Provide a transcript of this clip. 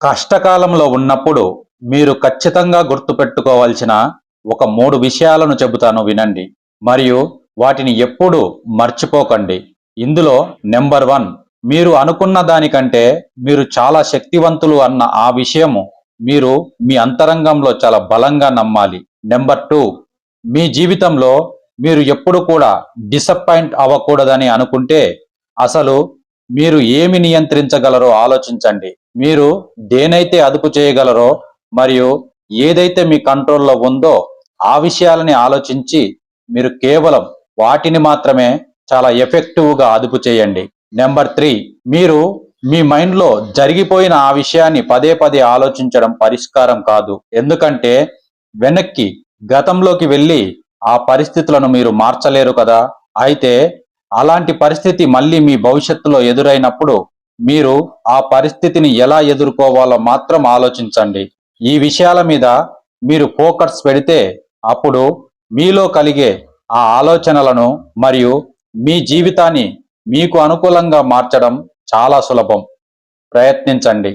కష్టకాలంలో ఉన్నప్పుడు మీరు ఖచ్చితంగా గుర్తుపెట్టుకోవాల్సిన ఒక మూడు విషయాలను చెబుతాను వినండి. మరియు వాటిని ఎప్పుడూ మర్చిపోకండి. ఇందులో నెంబర్ వన్ మీరు అనుకున్న దానికంటే మీరు చాలా శక్తివంతులు అన్న ఆ విషయము మీరు మీ అంతరంగంలో చాలా బలంగా నమ్మాలి. నెంబర్ టూ మీ జీవితంలో మీరు ఎప్పుడు కూడా డిసప్పాయింట్ అవ్వకూడదని అనుకుంటే అసలు మీరు ఏమి నియంత్రించగలరో ఆలోచించండి. మీరు దేనైతే అదుపు చేయగలరో మరియు ఏదైతే మీ కంట్రోల్లో ఉందో ఆ విషయాలని ఆలోచించి మీరు కేవలం వాటిని మాత్రమే చాలా ఎఫెక్టివ్గా అదుపు చేయండి. నెంబర్ త్రీ మీరు మీ మైండ్లో జరిగిపోయిన ఆ విషయాన్ని పదే పదే ఆలోచించడం పరిష్కారం కాదు. ఎందుకంటే వెనక్కి గతంలోకి వెళ్ళి ఆ పరిస్థితులను మీరు మార్చలేరు కదా. అయితే అలాంటి పరిస్థితి మళ్ళీ మీ భవిష్యత్తులో ఎదురైనప్పుడు మీరు ఆ పరిస్థితిని ఎలా ఎదుర్కోవాలో మాత్రం ఆలోచించండి. ఈ విషయాల మీద మీరు ఫోకస్ పెడితే అప్పుడు మీలో కలిగే ఆ ఆలోచనలను మరియు మీ జీవితాన్ని మీకు అనుకూలంగా మార్చడం చాలా సులభం. ప్రయత్నించండి.